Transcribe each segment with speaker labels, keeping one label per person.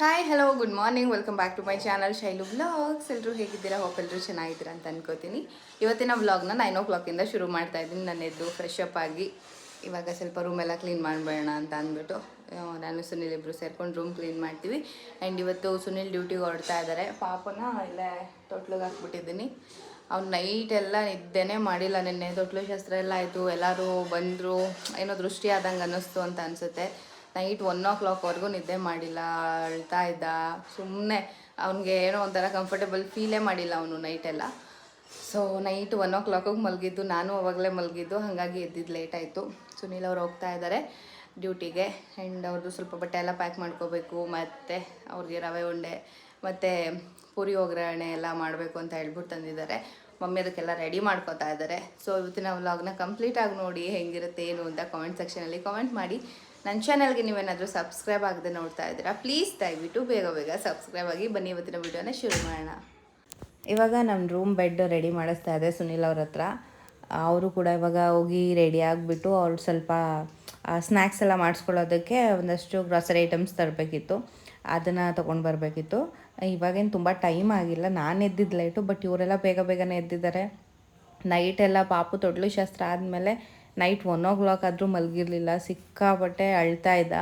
Speaker 1: Hi hello good morning welcome back to my channel Shailu blogs ಎಲ್ಲರೂ ಹೇಗಿದ್ದೀರಾ? Hope ಎಲ್ಲರೂ ಚೆನ್ನಾಗಿದ್ದೀರಾ ಅಂತ ಅನ್ಕೋತೀನಿ. ಇವತ್ತಿನ ವ್ಲಾಗ್ನ ನೈನ್ ಓ ಕ್ಲಾಕಿಂದ ಶುರು ಮಾಡ್ತಾ ಇದ್ದೀನಿ. ನಾನು ಎದ್ದು ಫ್ರೆಶ್ ಅಪ್ ಆಗಿ ಇವಾಗ ಸ್ವಲ್ಪ ರೂಮ್ ಎಲ್ಲ ಕ್ಲೀನ್ ಮಾಡಬೇಡ ಅಂತ ಅಂದ್ಬಿಟ್ಟು ನಾನು ಸುನಿಲ್ ಇಬ್ಬರು ಸೇರ್ಕೊಂಡು ರೂಮ್ ಕ್ಲೀನ್ ಮಾಡ್ತೀವಿ. ಆ್ಯಂಡ್ ಇವತ್ತು ಸುನಿಲ್ ಡ್ಯೂಟಿಗೆ ಹೊರಡ್ತಾ ಇದ್ದಾರೆ ಪಾಪನ ಇಲ್ಲೇ ತೊಟ್ಲಿಗೆ ಹಾಕ್ಬಿಟ್ಟಿದ್ದೀನಿ. ಅವ್ನು ನೈಟ್ ಎಲ್ಲ ನಿದ್ದೆನೇ ಮಾಡಿಲ್ಲ ನಿನ್ನೆ. ತೊಟ್ಲು ಶಾಸ್ತ್ರ ಎಲ್ಲ ಆಯಿತು. ಎಲ್ಲರೂ ಬಂದರು. ಏನೋ ದೃಷ್ಟಿ ಆದಂಗೆ ಅನ್ನಿಸ್ತು ಅಂತ ಅನಿಸುತ್ತೆ. ನೈಟ್ ಒನ್ ಓ ಕ್ಲಾಕ್ವರೆಗೂ ನಿದ್ದೆ ಮಾಡಿಲ್ಲ, ಅಳ್ತಾ ಇದ್ದ. ಸುಮ್ಮನೆ ಅವ್ನಿಗೆ ಏನೋ ಒಂಥರ ಕಂಫರ್ಟಬಲ್ ಫೀಲೇ ಮಾಡಿಲ್ಲ ಅವನು ನೈಟೆಲ್ಲ ಸೊ ನೈಟ್ ಒನ್ ಓ ಕ್ಲಾಕಿಗೆ ಮಲಗಿದ್ದು, ನಾನು ಅವಾಗಲೇ ಮಲಗಿದ್ದು, ಹಾಗಾಗಿ ಎದ್ದಿದ್ದು ಲೇಟ್ ಆಯಿತು. ಸುನೀಲ್ ಅವ್ರು ಹೋಗ್ತಾ ಇದ್ದಾರೆ ಡ್ಯೂಟಿಗೆ ಆ್ಯಂಡ್ ಅವ್ರದ್ದು ಸ್ವಲ್ಪ ಬಟ್ಟೆ ಎಲ್ಲ ಪ್ಯಾಕ್ ಮಾಡ್ಕೋಬೇಕು, ಮತ್ತು ಅವ್ರಿಗೆ ರವೆ ಉಂಡೆ, ಮತ್ತು ಪೂರಿ ಒಗ್ಗರಣೆ ಎಲ್ಲ ಮಾಡಬೇಕು ಅಂತ ಹೇಳ್ಬಿಟ್ಟು ತಂದಿದ್ದಾರೆ. ಮಮ್ಮಿ ಅದಕ್ಕೆಲ್ಲ ರೆಡಿ ಮಾಡ್ಕೋತಾ ಇದ್ದಾರೆ ಸೊ ಇವತ್ತಿನ ವ್ಲಾಗ್ನ ಕಂಪ್ಲೀಟಾಗಿ ನೋಡಿ ಹೆಂಗಿರುತ್ತೆ, ಏನು ಅಂತ ಕಾಮೆಂಟ್ ಸೆಕ್ಷನಲ್ಲಿ ಕಾಮೆಂಟ್ ಮಾಡಿ. ನನ್ನ ಚಾನಲ್ಗೆ ನೀವೇನಾದರೂ ಸಬ್ಸ್ಕ್ರೈಬ್ ಆಗದೆ ನೋಡ್ತಾ ಇದ್ದೀರಾ ಪ್ಲೀಸ್ ದಯವಿಟ್ಟು ಬೇಗ ಬೇಗ ಸಬ್ಸ್ಕ್ರೈಬ್ ಆಗಿ ಬನ್ನಿ. ಇವತ್ತಿನ ವಿಡಿಯೋನ ಶುರು ಮಾಡೋಣ. ಇವಾಗ ನಮ್ಮ ರೂಮ್ ಬೆಡ್ ರೆಡಿ ಮಾಡಿಸ್ತಾ ಇದೆ ಸುನಿಲ್ ಅವ್ರ ಹತ್ರ. ಅವರು ಕೂಡ ಇವಾಗ ಹೋಗಿ ರೆಡಿ ಆಗಿಬಿಟ್ಟು ಅವ್ರು ಸ್ವಲ್ಪ ಸ್ನ್ಯಾಕ್ಸ್ ಎಲ್ಲ ಮಾಡಿಸ್ಕೊಳ್ಳೋದಕ್ಕೆ ಒಂದಷ್ಟು ಗ್ರಾಸರಿ ಐಟಮ್ಸ್ ತರಬೇಕಿತ್ತು. ಅದನ್ನು ತೊಗೊಂಡು ಬರಬೇಕಿತ್ತು. ಇವಾಗೇನು ತುಂಬ ಟೈಮ್ ಆಗಿಲ್ಲ. ನಾನು ಎದ್ದಿದ್ದು ಲೈಟು ಬಟ್ ಇವರೆಲ್ಲ ಬೇಗ ಬೇಗನೆ ಎದ್ದಿದ್ದಾರೆ. ನೈಟ್ ಎಲ್ಲ ಪಾಪು ತೊಡ್ಲು ಶಾಸ್ತ್ರ ಆದಮೇಲೆ ನೈಟ್ ಒನ್ ಓ ಕ್ಲಾಕ್ ಆದರೂ ಮಲಗಿರಲಿಲ್ಲ, ಸಿಕ್ಕಾಪಟ್ಟೆ ಅಳ್ತಾ ಇದ್ದ.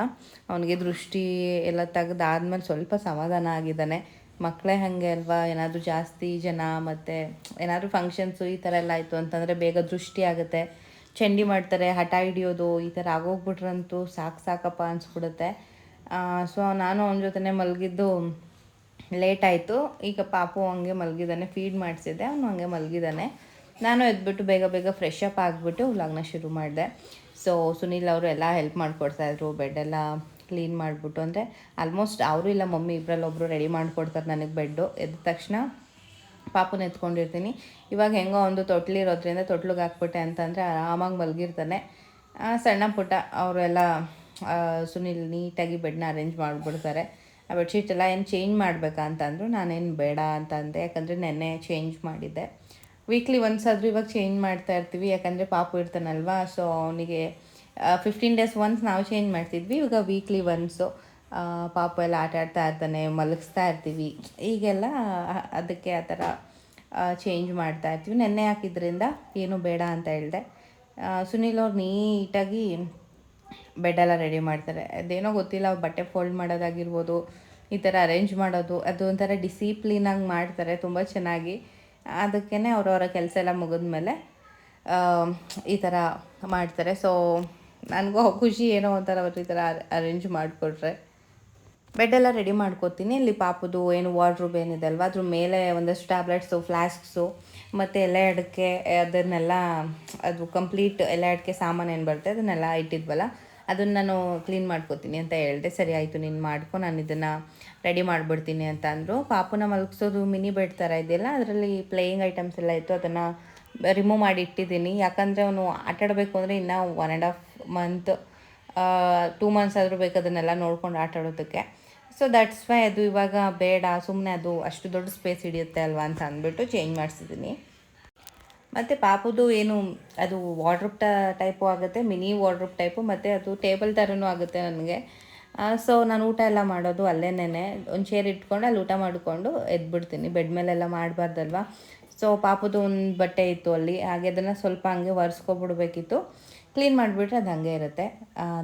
Speaker 1: ಅವನಿಗೆ ದೃಷ್ಟಿ ಎಲ್ಲ ತೆಗೆದಾದ್ಮೇಲೆ ಸ್ವಲ್ಪ ಸಮಾಧಾನ ಆಗಿದ್ದಾನೆ. ಮಕ್ಕಳೇ ಹಾಗೆ ಅಲ್ವಾ? ಏನಾದರೂ ಜಾಸ್ತಿ ಜನ ಮತ್ತು ಏನಾದರೂ ಫಂಕ್ಷನ್ಸು ಈ ಥರ ಎಲ್ಲ ಆಯಿತು ಅಂತಂದರೆ ಬೇಗ ದೃಷ್ಟಿ ಆಗುತ್ತೆ. ಚಂಡಿ ಮಾಡ್ತಾರೆ, ಹಠ ಹಿಡಿಯೋದು, ಈ ಥರ ಆಗೋಗ್ಬಿಟ್ರಂತೂ ಸಾಕು ಸಾಕಪ್ಪ ಅನಿಸ್ಬಿಡುತ್ತೆ. ಸೊ ನಾನು ಅವನ ಜೊತೆನೇ ಮಲಗಿದ್ದು ಲೇಟ್ ಆಯಿತು. ಈಗ ಪಾಪು ಹಂಗೆ ಮಲಗಿದ್ದಾನೆ ಫೀಡ್ ಮಾಡಿಸಿದ್ದೆ ಅವನು ಹಂಗೆ ಮಲಗಿದ್ದಾನೆ. ನಾನು ಎದ್ಬಿಟ್ಟು ಬೇಗ ಬೇಗ ಫ್ರೆಶ್ ಅಪ್ ಆಗಿಬಿಟ್ಟು ಲಗ್ನ ಶುರು ಮಾಡಿದೆ. ಸೊ ಸುನೀಲ್ ಅವರು ಎಲ್ಲ ಹೆಲ್ಪ್ ಮಾಡಿಕೊಡ್ತಾಯಿದ್ರು ಬೆಡ್ಡೆಲ್ಲ ಕ್ಲೀನ್ ಮಾಡಿಬಿಟ್ಟು ಅಂದರೆ ಆಲ್ಮೋಸ್ಟ್ ಅವರು ಇಲ್ಲ, ಮಮ್ಮಿ ಇಬ್ಬರಲ್ಲಿ ಒಬ್ಬರು ರೆಡಿ ಮಾಡಿಕೊಡ್ತಾರೆ ನನಗೆ ಬೆಡ್ಡು ಎದ್ದ ತಕ್ಷಣ ಪಾಪುನ ಎತ್ಕೊಂಡಿರ್ತೀನಿ. ಇವಾಗ ಹೆಂಗೋ ಒಂದು ತೊಟ್ಲಿರೋದ್ರಿಂದ ತೊಟ್ಲಿಗೆ ಹಾಕ್ಬಿಟ್ಟೆ ಅಂತಂದರೆ ಆರಾಮಾಗಿ ಮಲಗಿರ್ತಾನೆ. ಸಣ್ಣ ಪುಟ್ಟ ಅವರೆಲ್ಲ ಸುನಿಲ್ ನೀಟಾಗಿ ಬೆಡ್ನ ಅರೇಂಜ್ ಮಾಡಿಬಿಡ್ತಾರೆ. ಆ ಬೆಡ್ಶೀಟ್ ಎಲ್ಲ ಏನು ಚೇಂಜ್ ಮಾಡಬೇಕಾ ಅಂತಂದ್ರು ನಾನೇನು ಬೇಡ ಅಂತಂದೆ ಯಾಕಂದರೆ ನೆನ್ನೆ ಚೇಂಜ್ ಮಾಡಿದ್ದೆ. ವೀಕ್ಲಿ ಒನ್ಸ್ ಆದರೂ ಇವಾಗ ಚೇಂಜ್ ಮಾಡ್ತಾ ಇರ್ತೀವಿ, ಯಾಕಂದರೆ ಪಾಪು ಇರ್ತಾನಲ್ವಾ ಸೊ ಅವನಿಗೆ ಫಿಫ್ಟೀನ್ ಡೇಸ್ ಒನ್ಸ್ ನಾವು ಚೇಂಜ್ ಮಾಡ್ತಿದ್ವಿ, ಇವಾಗ ವೀಕ್ಲಿ ಒನ್ಸು ಪಾಪು ಎಲ್ಲ ಆಟ ಆಡ್ತಾ ಇರ್ತಾನೆ, ಮಲಗಿಸ್ತಾ ಇರ್ತೀವಿ. ಈಗೆಲ್ಲ ಅದಕ್ಕೆ ಆ ಥರ ಚೇಂಜ್ ಮಾಡ್ತಾ ಇರ್ತೀವಿ. ನೆನ್ನೆ ಹಾಕಿದ್ರಿಂದ ಏನು ಬೇಡ ಅಂತ ಹೇಳಿದೆ. ಸುನೀಲ್ ಅವ್ರು ನೀಟಾಗಿ ಬೆಡ್ಡೆಲ್ಲ ರೆಡಿ ಮಾಡ್ತಾರೆ. ಅದೇನೋ ಗೊತ್ತಿಲ್ಲ ಬಟ್ಟೆ ಫೋಲ್ಡ್ ಮಾಡೋದಾಗಿರ್ಬೋದು, ಈ ಥರ ಅರೇಂಜ್ ಮಾಡೋದು, ಅದು ಒಂಥರ ಡಿಸಿಪ್ಲಿನಾಗಿ ಮಾಡ್ತಾರೆ, ತುಂಬ ಚೆನ್ನಾಗಿ. ಅದಕ್ಕೇ ಅವರವರ ಕೆಲಸ ಎಲ್ಲ ಮುಗಿದ್ಮೇಲೆ ಈ ಥರ ಮಾಡ್ತಾರೆ. ಸೊ ನನಗೂ ಖುಷಿ ಏನೋ ಒಂಥರ ಅವ್ರು ಈ ಥರ ಅರೇಂಜ್ ಮಾಡಿಕೊಟ್ರೆ. ಬೆಡ್ಡೆಲ್ಲ ರೆಡಿ ಮಾಡ್ಕೋತೀನಿ. ಇಲ್ಲಿ ಪಾಪದು ಏನು ವಾರ್ಡ್ರೂಬ್ ಏನಿದೆ ಅಲ್ವಾ? ಅದ್ರ ಮೇಲೆ ಒಂದಷ್ಟು ಟ್ಯಾಬ್ಲೆಟ್ಸು ಫ್ಲಾಸ್ಕ್ಸು ಮತ್ತು ಎಲೆ ಅಡಿಕೆ, ಅದನ್ನೆಲ್ಲ, ಅದು ಕಂಪ್ಲೀಟ್ ಎಲೆ ಅಡಿಕೆ ಸಾಮಾನು ಏನು ಬರುತ್ತೆ ಅದನ್ನೆಲ್ಲ ಇಟ್ಟಿದ್ವಲ್ಲ ಅದನ್ನು ನಾನು ಕ್ಲೀನ್ ಮಾಡ್ಕೋತೀನಿ ಅಂತ ಹೇಳಿದೆ. ಸರಿ, ಆಯಿತು, ನೀನು ಮಾಡ್ಕೊ, ನಾನು ಇದನ್ನು ರೆಡಿ ಮಾಡಿಬಿಡ್ತೀನಿ ಅಂತ ಅಂದರು. ಪಾಪುನ ಮಲಗಿಸೋದು ಮಿನಿ ಬೆಡ್ ಥರ ಇದೆಯಲ್ಲ, ಅದರಲ್ಲಿ ಪ್ಲೇಯಿಂಗ್ ಐಟಮ್ಸ್ ಎಲ್ಲ ಇತ್ತು, ಅದನ್ನು ರಿಮೂವ್ ಮಾಡಿ ಇಟ್ಟಿದ್ದೀನಿ. ಯಾಕಂದರೆ ಅವನು ಆಟಾಡಬೇಕು ಅಂದರೆ ಇನ್ನೂ one and half month two months ಆದರೂ ಬೇಕು ಅದನ್ನೆಲ್ಲ ನೋಡ್ಕೊಂಡು ಆಟಾಡೋದಕ್ಕೆ ಸೊ ದಟ್ಸ್ ವೈ ಅದು ಇವಾಗ ಬೇಡ ಸುಮ್ಮನೆ ಅದು ಅಷ್ಟು ದೊಡ್ಡ ಸ್ಪೇಸ್ ಹಿಡಿಯುತ್ತೆ ಅಲ್ವಾ ಅಂತ ಅಂದ್ಬಿಟ್ಟು ಚೇಂಜ್ ಮಾಡಿಸಿದ್ದೀನಿ ಮತ್ತು ಪಾಪುದು ಏನು, ಅದು ವಾರ್ಡ್ರೂಪ್ ಟೈಪು ಆಗುತ್ತೆ ಮಿನಿ ವಾರ್ಡ್ರೂಪ್ ಟೈಪು ಮತ್ತು ಅದು ಟೇಬಲ್ ಥರನೂ ಆಗುತ್ತೆ ನನಗೆ. ಸೊ ನಾನು ಊಟ ಎಲ್ಲ ಮಾಡೋದು ಅಲ್ಲೇನೇ ಒಂದು ಚೇರ್ ಇಟ್ಕೊಂಡು ಅಲ್ಲಿ ಊಟ ಮಾಡಿಕೊಂಡು ಎದ್ಬಿಡ್ತೀನಿ. ಬೆಡ್ ಮೇಲೆಲ್ಲ ಮಾಡಬಾರ್ದಲ್ವ? ಸೊ ಪಾಪುದು ಒಂದು ಬಟ್ಟೆ ಇತ್ತು ಅಲ್ಲಿ, ಹಾಗೆ ಅದನ್ನು ಸ್ವಲ್ಪ ಹಂಗೆ ಒರೆಸ್ಕೊಬಿಡ್ಬೇಕಿತ್ತು. ಕ್ಲೀನ್ ಮಾಡಿಬಿಟ್ರೆ ಅದು ಹಂಗೆ ಇರುತ್ತೆ.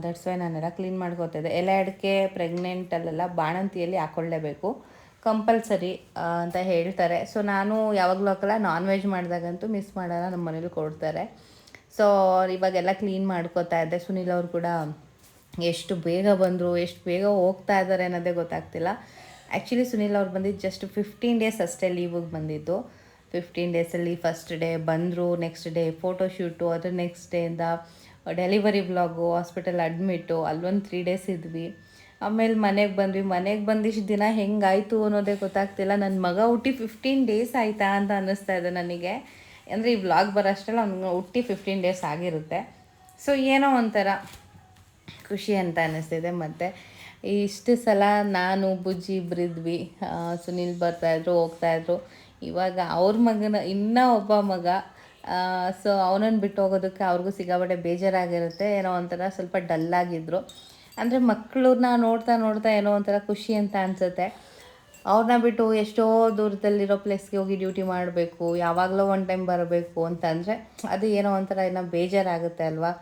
Speaker 1: ದಟ್ಸ್ ವೈ ನಾನೆಲ್ಲ ಕ್ಲೀನ್ ಮಾಡ್ಕೋತಿದ್ದೆ. ಎಲೆ ಅಡಿಕೆ ಪ್ರೆಗ್ನೆಂಟಲ್ಲೆಲ್ಲ ಬಾಣಂತಿಯಲ್ಲಿ ಹಾಕ್ಕೊಳ್ಳೇಬೇಕು ಕಂಪಲ್ಸರಿ ಅಂತ ಹೇಳ್ತಾರೆ. ಸೊ ನಾನು ಯಾವಾಗಲೂ ಹಾಕಲ್ಲ ನಾನ್ ವೆಜ್ ಮಾಡಿದಾಗಂತೂ ಮಿಸ್ ಮಾಡಲ್ಲ ನಮ್ಮ ಮನೇಲಿ ಕೊಡ್ತಾರೆ. ಸೊ ಇವಾಗೆಲ್ಲ ಕ್ಲೀನ್ ಮಾಡ್ಕೋತಾ ಇದ್ದೆ. ಸುನಿಲ್ ಅವರು ಕೂಡ ಎಷ್ಟು ಬೇಗ ಬಂದರು, ಎಷ್ಟು ಬೇಗ ಹೋಗ್ತಾ ಇದ್ದಾರೆ ಅನ್ನೋದೇ ಗೊತ್ತಾಗ್ತಿಲ್ಲ. ಆ್ಯಕ್ಚುಲಿ ಸುನಿಲ್ ಅವ್ರು ಬಂದಿದ್ದು ಜಸ್ಟ್ ಫಿಫ್ಟೀನ್ ಡೇಸ್ ಅಷ್ಟೇ ಲೀವಿಗೆ ಬಂದಿದ್ದು. ಫಿಫ್ಟೀನ್ ಡೇಸಲ್ಲಿ ಫಸ್ಟ್ ಡೇ ಬಂದರು ನೆಕ್ಸ್ಟ್ ಡೇ ಫೋಟೋ ಶೂಟು ಅದ್ರ ನೆಕ್ಸ್ಟ್ ಡೇಯಿಂದ ಡೆಲಿವರಿ ಬ್ಲಾಗು ಹಾಸ್ಪಿಟಲ್ ಅಡ್ಮಿಟ್ಟು ಅಲ್ಲೊಂದು ತ್ರೀ ಡೇಸ್ ಇದ್ವಿ. ಆಮೇಲೆ ಮನೆಗೆ ಬಂದ್ವಿ. ಮನೆಗೆ ಬಂದಿಷ್ಟು ದಿನ ಹೆಂಗಾಯಿತು ಅನ್ನೋದೇ ಗೊತ್ತಾಗ್ತಿಲ್ಲ. ನನ್ನ ಮಗ ಹುಟ್ಟಿ ಫಿಫ್ಟೀನ್ ಡೇಸ್ ಆಯಿತಾ ಅಂತ ಅನ್ನಿಸ್ತಾ ಇದೆ ನನಗೆ. ಅಂದರೆ ಈ ವ್ಲಾಗ್ ಬರೋಷ್ಟೆಲ್ಲ ಅವ್ನಿಗೆ ಹುಟ್ಟಿ ಫಿಫ್ಟೀನ್ ಡೇಸ್ ಆಗಿರುತ್ತೆ. ಸೊ ಏನೋ ಒಂಥರ ಖುಷಿ ಅಂತ ಅನ್ನಿಸ್ತಿದೆ ಮತ್ತು. ಇಷ್ಟು ಸಲ ನಾನು, ಬುಜ್ಜಿ ಇಬ್ಬರಿದ್ವಿ ಸುನಿಲ್ ಬರ್ತಾಯಿದ್ರು ಹೋಗ್ತಾಯಿದ್ರು ಇವಾಗ ಅವ್ರ ಮಗನ, ಇನ್ನೂ ಒಬ್ಬ ಮಗ. ಸೊ ಅವನನ್ನು ಬಿಟ್ಟು ಹೋಗೋದಕ್ಕೆ ಅವ್ರಿಗೂ ಸಿಗಾಬಟ್ಟೆ ಬೇಜಾರಾಗಿರುತ್ತೆ. ಏನೋ ಒಂಥರ ಸ್ವಲ್ಪ ಡಲ್ಲಾಗಿದ್ದರು ಅಂದರೆ ಮಕ್ಕಳನ್ನ ನೋಡ್ತಾ ನೋಡ್ತಾ ಏನೋ ಒಂಥರ ಖುಷಿ ಅಂತ ಅನಿಸುತ್ತೆ. ಅವ್ರನ್ನ ಬಿಟ್ಟು ಎಷ್ಟೋ ದೂರದಲ್ಲಿರೋ ಪ್ಲೇಸ್ಗೆ ಹೋಗಿ ಡ್ಯೂಟಿ ಮಾಡಬೇಕು, ಯಾವಾಗಲೋ ಒನ್ ಟೈಮ್ ಬರಬೇಕು ಅಂತಂದರೆ ಅದು ಏನೋ ಒಂಥರ ಏನೋ ಬೇಜಾರಾಗುತ್ತೆ ಅಲ್ವಾ?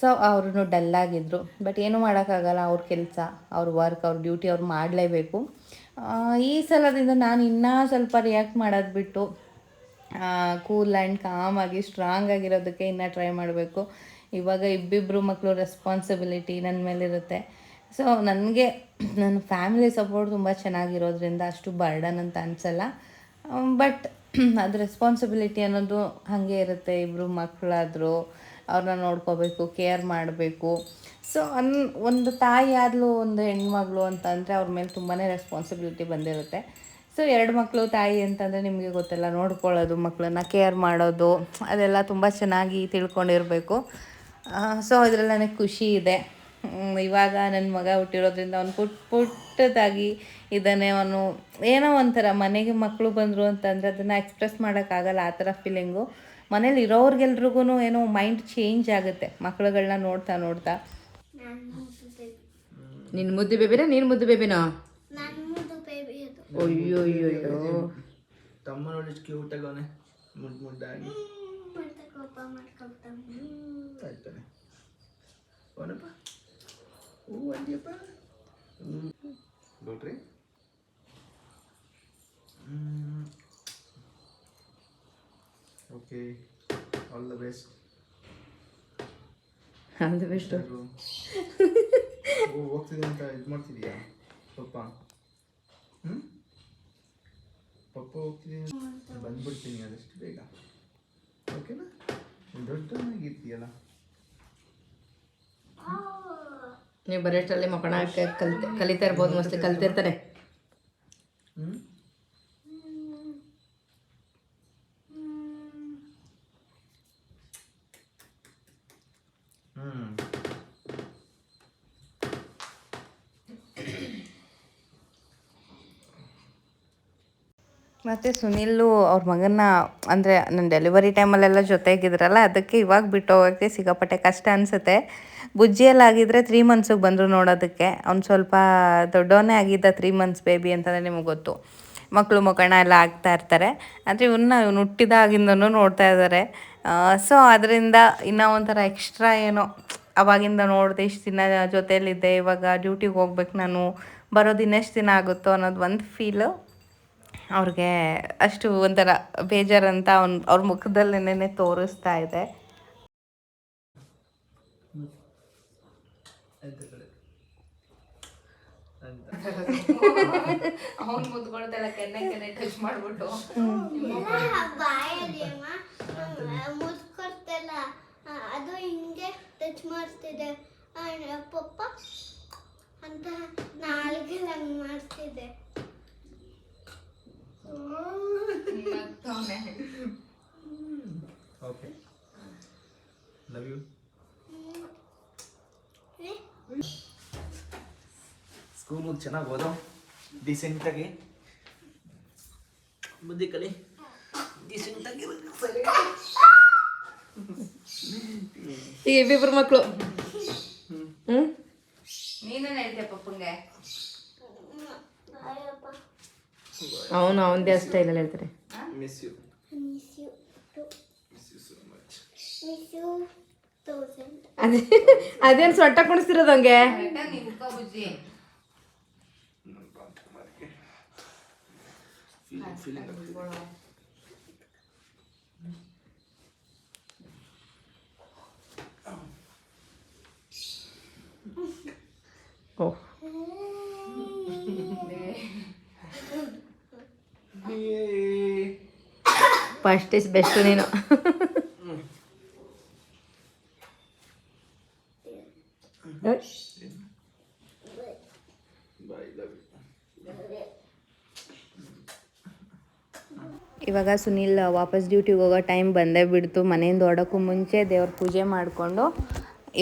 Speaker 1: ಸೊ ಅವ್ರೂ ಡಲ್ಲಾಗಿದ್ದರು ಬಟ್ ಏನೂ ಮಾಡೋಕ್ಕಾಗಲ್ಲ, ಅವ್ರ ಕೆಲಸ, ಅವ್ರ ವರ್ಕ್ ಅವ್ರ ಡ್ಯೂಟಿ ಅವ್ರು ಮಾಡಲೇಬೇಕು. ಈ ಸಲದಿಂದ ನಾನು ಇನ್ನೂ ಸ್ವಲ್ಪ ರಿಯಾಕ್ಟ್ ಮಾಡೋದು ಬಿಟ್ಟು ಕೂಲ್ ಆ್ಯಂಡ್ ಕಾಮಾಗಿ ಸ್ಟ್ರಾಂಗ್ ಆಗಿರೋದಕ್ಕೆ ಇನ್ನೂ ಟ್ರೈ ಮಾಡಬೇಕು. ಇವಾಗ ಇಬ್ಬಿಬ್ಬರು ಮಕ್ಕಳು ರೆಸ್ಪಾನ್ಸಿಬಿಲಿಟಿ ನನ್ನ ಮೇಲಿರುತ್ತೆ ಸೊ ನನಗೆ ನನ್ನ ಫ್ಯಾಮಿಲಿ ಸಪೋರ್ಟ್ ತುಂಬ ಚೆನ್ನಾಗಿರೋದ್ರಿಂದ ಅಷ್ಟು ಬರ್ಡನ್ ಅಂತ ಅನಿಸಲ್ಲ. ಬಟ್ ಅದು ರೆಸ್ಪಾನ್ಸಿಬಿಲಿಟಿ ಅನ್ನೋದು ಹಾಗೆ ಇರುತ್ತೆ. ಇಬ್ಬರು ಮಕ್ಕಳಾದರೂ ಅವ್ರನ್ನ ನೋಡ್ಕೋಬೇಕು ಕೇರ್ ಮಾಡಬೇಕು. ಸೊ ಅನ್, ಒಂದು ತಾಯಿ ಆದಲು ಒಂದು ಹೆಣ್ಮಗಳು ಅಂತಂದರೆ ಅವ್ರ ಮೇಲೆ ತುಂಬಾ ರೆಸ್ಪಾನ್ಸಿಬಿಲಿಟಿ ಬಂದಿರುತ್ತೆ. ಸೊ ಎರಡು ಮಕ್ಕಳು ತಾಯಿ ಅಂತಂದರೆ ನಿಮಗೆ ಗೊತ್ತಲ್ಲ, ನೋಡ್ಕೊಳ್ಳೋದು ಮಕ್ಕಳನ್ನ ಕೇರ್ ಮಾಡೋದು, ಅದೆಲ್ಲ ತುಂಬ ಚೆನ್ನಾಗಿ ತಿಳ್ಕೊಂಡಿರಬೇಕು. ಸೊ ಅದರಲ್ಲಿ ನನಗೆ ಖುಷಿ ಇದೆ. ಇವಾಗ ನನ್ನ ಮಗ ಹುಟ್ಟಿರೋದ್ರಿಂದ ಅವ್ನು ಪುಟ್ ಪುಟ್ಟದಾಗಿ ಇದ್ದಾನೆ. ಅವನು ಏನೋ ಒಂಥರ ಮನೆಗೆ ಮಕ್ಕಳು ಬಂದರು ಅಂತಂದರೆ ಅದನ್ನು ಎಕ್ಸ್ಪ್ರೆಸ್ ಮಾಡೋಕ್ಕಾಗಲ್ಲ ಆ ಥರ ಫೀಲಿಂಗು ಮನೇಲಿ ಇರೋರಿಗೆಲ್ರಿಗೂ ಏನೋ ಮೈಂಡ್ ಚೇಂಜ್ ಆಗುತ್ತೆ ಮಕ್ಕಳುಗಳನ್ನ ನೋಡ್ತಾ ನೋಡ್ತಾ. ನಿನ್ನ ಮುದ್ದು ಬೇಬಿನ ನೀನು ಮುದ್ದು ಬೇಬಿನಾ
Speaker 2: ನನ್ನದು ಬೇಬಿ ಅದು
Speaker 1: ಅಯ್ಯೋ ಅಯ್ಯೋ ಅಯ್ಯೋ
Speaker 3: ತಮ್ಮ ನೋಡಿ ಕ್ಯೂಟ್ ಆಗೋನೆ ಮುದ್ದು ಮುದ್ದಾಗಿ.
Speaker 2: ಕೋಪ ಮಾಡ್ಕೊಳ್ತಾನೆ
Speaker 3: ಆಯ್ತಾನೆ ಅವನಪ್ಪ ಹೂ ಅಂದಿಯಪ್ಪ ನೋಡ್ರಿ ಓಕೆ ಆಲ್ ದ ಬೆಸ್ಟ್
Speaker 1: ಅದು ಬೆಸ್ಟ್
Speaker 3: ಹೋಗ್ತಿದೆ ಅಂತ ಇದು ಮಾಡ್ತಿದ್ಯಾ ಪಪ್ಪ ಹ್ಞೂ ಪಪ್ಪ ಹೋಗ್ತಿದ್ದೀನಿ ಬಂದ್ಬಿಡ್ತೀನಿ ಆದಷ್ಟು ಬೇಗ
Speaker 1: ನೀವು ಬರೋಷ್ಟರಲ್ಲಿ ಮಕ್ಕಳ ಕಲಿತ ಕಲಿತಾ ಇರ್ಬೋದು ಮಸ್ತ್ ಕಲಿತಿರ್ತಾನೆ. ಮತ್ತು ಸುನಿಲು ಅವ್ರ ಮಗನ್ನ ಅಂದರೆ ನನ್ನ ಡೆಲಿವರಿ ಟೈಮಲ್ಲೆಲ್ಲ ಜೊತೆಗಿದ್ರಲ್ಲ, ಅದಕ್ಕೆ ಇವಾಗ ಬಿಟ್ಟು ಹೋಗೋಕ್ಕೆ ಸಿಗಪಟ್ಟೆ ಕಷ್ಟ ಅನಿಸುತ್ತೆ. ಬುಜ್ಜಿಯಲ್ಲಾಗಿದ್ದರೆ ತ್ರೀ ಮಂತ್ಸಿಗೆ ಬಂದರು ನೋಡೋದಕ್ಕೆ. ಅವ್ನು ಸ್ವಲ್ಪ ದೊಡ್ಡವನೇ ಆಗಿದ್ದ ತ್ರೀ ಮಂತ್ಸ್ ಬೇಬಿ ಅಂತಂದರೆ ನಿಮಗೆ ಗೊತ್ತು. ಮಕ್ಕಳು ಮುಖಣ ಎಲ್ಲ ಆಗ್ತಾ ಇರ್ತಾರೆ. ಆದರೆ ಇವನ್ನ ಇವನು ಹುಟ್ಟಿದಾಗಿಂದನೂ ನೋಡ್ತಾ ಇದ್ದಾರೆ. ಸೊ ಅದರಿಂದ ಇನ್ನೂ ಒಂಥರ ಎಕ್ಸ್ಟ್ರಾ ಏನೋ ಅವಾಗಿಂದ ನೋಡಿದೆ ಇಷ್ಟು ದಿನ ಜೊತೆಯಲ್ಲಿದ್ದೆ, ಇವಾಗ ಡ್ಯೂಟಿಗೆ ಹೋಗ್ಬೇಕು ನಾನು ಬರೋದು ಇನ್ನೆಷ್ಟು ದಿನ ಆಗುತ್ತೋ ಅನ್ನೋದು ಒಂದು ಫೀಲು ಅವ್ರಿಗೆ ಅಷ್ಟು ಒಂಥರ ಬೇಜಾರಂತ ಅವ್ನ ಅವ್ರ ಮುಖದಲ್ಲೇನೆ ತೋರಿಸ್ತಾ ಇದೆ. ಅವ್ನು ಮುದ್ಕೊಳ್ತಾಳೆ ಕೆನ್ನೆ ಕೆನ್ನೆ ಟಚ್ ಮಾಡಿಬಿಟ್ಟು.
Speaker 2: ಎಲ್ಲ ಬಾಯಲ್ಲಿ ಅಮ್ಮ ಮುದ್ಕೊಡ್ತಲ್ಲ ಅದು ಹಿಂಗೆ ಟಚ್ ಮಾಡ್ತಿದೆ ಪಪ್ಪ ಅಂತ ಹಂಗೆ ಮಾಡ್ತಿದೆ
Speaker 3: ಓಕೆ ಲವ್ ಯು ಸ್ಕೂಲು ಚೆನ್ನಾಗಿ ಓದೋ? ಡಿಸೆಂಟಾಗಿ ಬುದ್ಧಿ ಕಲಿ. ಡಿಸೆಂಟಾಗಿ
Speaker 1: ಈಗ ಇಬ್ಬಿಬ್ರು ಮಕ್ಕಳು ಹ್ಞೂ ನೀನೇನು ಹೇಳ್ತೀಯ ಪಪ್ಪಂಗೆ. ಅವನು ಅವನದೇ ಸ್ಟೈಲಲ್ಲಿ ಹೇಳ್ತಾರೆ.
Speaker 3: Miss you
Speaker 2: miss you too
Speaker 3: miss you so much
Speaker 2: miss you
Speaker 1: ಅದೇ ಅದೇನು ಸೊಟ್ಟ ಕುಣಿಸ್ತಿರೋದು ಹಂಗೆ?
Speaker 3: Feeling feeling
Speaker 1: first is best ನೀನು. ಇವಾಗ ಸುನಿಲ್ ವಾಪಸ್ ಡ್ಯೂಟಿಗೆ ಹೋಗೋ ಟೈಮ್ ಬಂದೇ ಬಿಡ್ತು. ಮನೆಯಿಂದ ಹೊಡೋಕ್ಕೂ ಮುಂಚೆ ದೇವ್ರ ಪೂಜೆ ಮಾಡಿಕೊಂಡು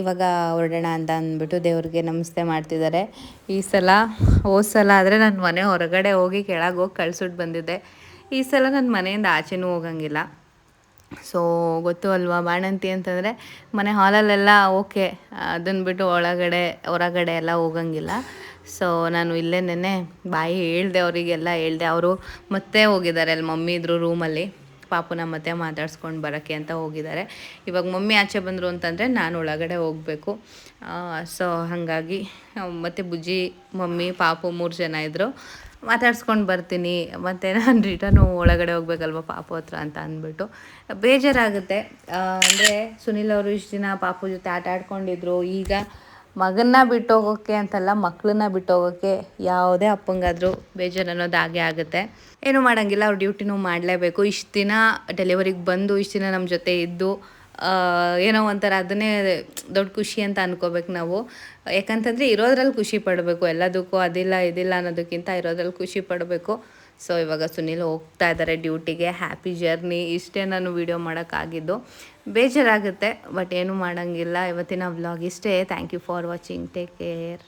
Speaker 1: ಇವಾಗ ಹೊರಡೋಣ ಅಂತ ಅಂದ್ಬಿಟ್ಟು ದೇವ್ರಿಗೆ ನಮಸ್ತೆ ಮಾಡ್ತಿದ್ದಾರೆ. ಈ ಸಲ ಹೋದ ಸಲ ಆದರೆ ನಾನು ಮನೆ ಹೊರಗಡೆ ಹೋಗಿ ಕೆಳಗೆ ಹೋಗಿ ಕಳ್ಸಿಟ್ಟು ಬಂದಿದ್ದೆ. ಈ ಸಲ ನನ್ನ ಮನೆಯಿಂದ ಆಚೆನೂ ಹೋಗಂಗಿಲ್ಲ. ಸೊ ಗೊತ್ತು ಅಲ್ವಾ? ಬಾಣಂತಿ ಅಂತಂದರೆ ಮನೆ ಹಾಲಲ್ಲೆಲ್ಲ ಓಕೆ. ಅದನ್ನು ಬಿಟ್ಟು ಒಳಗಡೆ, ಹೊರಗಡೆ ಎಲ್ಲ ಹೋಗಂಗಿಲ್ಲ. ಸೊ ನಾನು ಇಲ್ಲೇ ನೆನ್ನೆ ಬಾಯಿ ಹೇಳ್ದೆ ಅವರಿಗೆಲ್ಲ ಹೇಳ್ದೆ. ಅವರು ಮತ್ತೆ ಹೋಗಿದ್ದಾರೆ. ಅಲ್ಲಿ ಮಮ್ಮಿ ಇದ್ರು ರೂಮಲ್ಲಿ. ಪಾಪುನ ಮತ್ತೆ ಮಾತಾಡ್ಸ್ಕೊಂಡು ಬರೋಕ್ಕೆ ಅಂತ ಹೋಗಿದ್ದಾರೆ. ಇವಾಗ ಮಮ್ಮಿ ಆಚೆ ಬಂದರು ಅಂತಂದರೆ ನಾನು ಒಳಗಡೆ ಹೋಗಬೇಕು. ಸೊ ಹಾಗಾಗಿ, ಮತ್ತು ಬುಜ್ಜಿ, ಮಮ್ಮಿ, ಪಾಪು ಮೂರು ಜನ ಇದ್ದರು ಮಾತಾಡ್ಸ್ಕೊಂಡು ಬರ್ತೀನಿ, ಮತ್ತು ನಾನು ರಿಟರ್ನು ಒಳಗಡೆ ಹೋಗ್ಬೇಕಲ್ವ ಪಾಪು ಹತ್ರ ಅಂತ ಅಂದ್ಬಿಟ್ಟು. ಬೇಜಾರಾಗುತ್ತೆ. ಅಂದರೆ ಸುನಿಲ್ ಅವರು ಇಷ್ಟು ದಿನ ಪಾಪು ಜೊತೆ ಆಟ ಆಡ್ಕೊಂಡಿದ್ರು. ಈಗ ಮಗನ್ನ ಬಿಟ್ಟೋಗೋಕ್ಕೆ ಅಂತಲ್ಲ ಮಕ್ಕಳನ್ನ ಬಿಟ್ಟೋಗೋಕ್ಕೆ ಯಾವುದೇ ಅಪ್ಪಂಗಾದರೂ ಬೇಜಾರು ಅನ್ನೋದು ಹಾಗೆ ಆಗುತ್ತೆ. ಏನೂ ಮಾಡೋಂಗಿಲ್ಲ, ಅವ್ರ ಡ್ಯೂಟಿನೂ ಮಾಡಲೇಬೇಕು. ಇಷ್ಟು ದಿನ ಡೆಲಿವರಿಗೆ ಬಂದು, ಇಷ್ಟು ದಿನ ನಮ್ಮ ಜೊತೆ ಇದ್ದು ಏನೋ ಒಂಥರ ಅದನ್ನೇ ದೊಡ್ಡ ಖುಷಿ ಅಂತ ಅನ್ಕೋಬೇಕು ನಾವು. ಯಾಕಂತಂದರೆ ಇರೋದ್ರಲ್ಲಿ ಖುಷಿ ಪಡಬೇಕು, ಎಲ್ಲದಕ್ಕೂ ಅದಿಲ್ಲ, ಇದಿಲ್ಲ ಅನ್ನೋದಕ್ಕಿಂತ ಇರೋದ್ರಲ್ಲಿ ಖುಷಿ ಪಡಬೇಕು. ಸೊ ಇವಾಗ ಸುನಿಲ್ ಹೋಗ್ತಾ ಇದ್ದಾರೆ ಡ್ಯೂಟಿಗೆ ಹ್ಯಾಪಿ ಜರ್ನಿ ಇಷ್ಟೇ ನಾನು ವೀಡಿಯೋ ಮಾಡೋಕ್ಕಾಗಿದ್ದು. ಬೇಜಾರಾಗುತ್ತೆ ಬಟ್ ಏನೂ ಮಾಡೋಂಗಿಲ್ಲ. ಇವತ್ತಿನ ವ್ಲಾಗ್ ಇಷ್ಟೇ. Thank you for watching take care